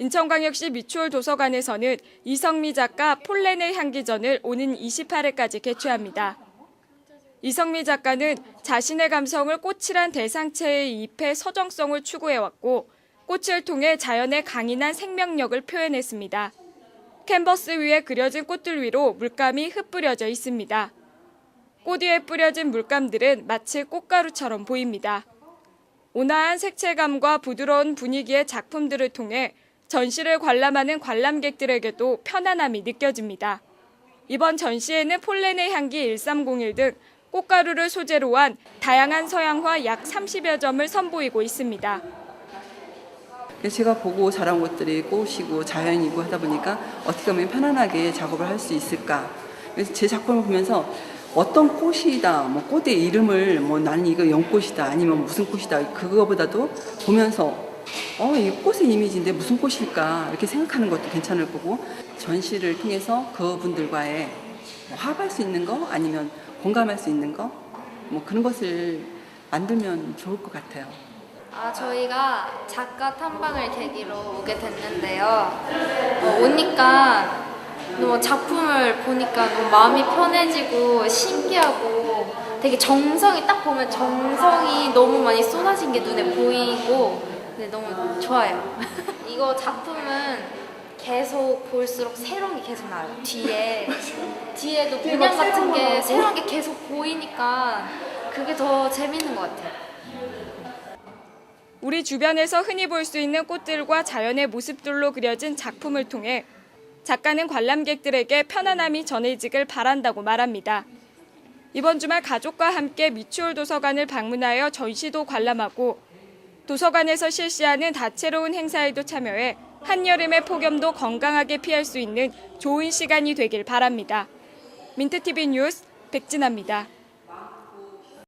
인천광역시 미추홀 도서관에서는 이성미 작가 폴렌의 향기전을 오는 28일까지 개최합니다. 이성미 작가는 자신의 감성을 꽃이란 대상체에 이입해 서정성을 추구해왔고 꽃을 통해 자연의 강인한 생명력을 표현했습니다. 캔버스 위에 그려진 꽃들 위로 물감이 흩뿌려져 있습니다. 꽃 위에 뿌려진 물감들은 마치 꽃가루처럼 보입니다. 온화한 색채감과 부드러운 분위기의 작품들을 통해 전시를 관람하는 관람객들에게도 편안함이 느껴집니다. 이번 전시에는 폴렌의 향기 1301 등 꽃가루를 소재로 한 다양한 서양화 약 30여 점을 선보이고 있습니다. 제가 보고 자란 것들이 꽃이고 자연이고 하다 보니까 어떻게 하면 편안하게 작업을 할 수 있을까. 그래서 제 작품을 보면서 어떤 꽃이다, 뭐 꽃의 이름을 뭐 나는 이거 연꽃이다, 아니면 무슨 꽃이다, 그거보다도 보면서 어, 이 꽃의 이미지인데 무슨 꽃일까 이렇게 생각하는 것도 괜찮을 거고 전시를 통해서 그분들과의 뭐 화합할 수 있는 거 아니면 공감할 수 있는 거 뭐 그런 것을 만들면 좋을 것 같아요. 아, 저희가 작가 탐방을 계기로 오게 됐는데요. 어, 오니까 너무 작품을 보니까 너무 마음이 편해지고 신기하고 되게 정성이 딱 보면 정성이 너무 많이 쏟아진 게 눈에 보이고 근데 너무 좋아요. 이거 작품은 계속 볼수록 새로운 게 계속 나와요. 뒤에 뒤에도 문양 같은 게 새로운 게 계속 보이니까 그게 더 재밌는 것 같아요. 우리 주변에서 흔히 볼 수 있는 꽃들과 자연의 모습들로 그려진 작품을 통해 작가는 관람객들에게 편안함이 전해지길 바란다고 말합니다. 이번 주말 가족과 함께 미추홀 도서관을 방문하여 전시도 관람하고 도서관에서 실시하는 다채로운 행사에도 참여해 한여름의 폭염도 건강하게 피할 수 있는 좋은 시간이 되길 바랍니다. 민트TV 뉴스 백진아입니다.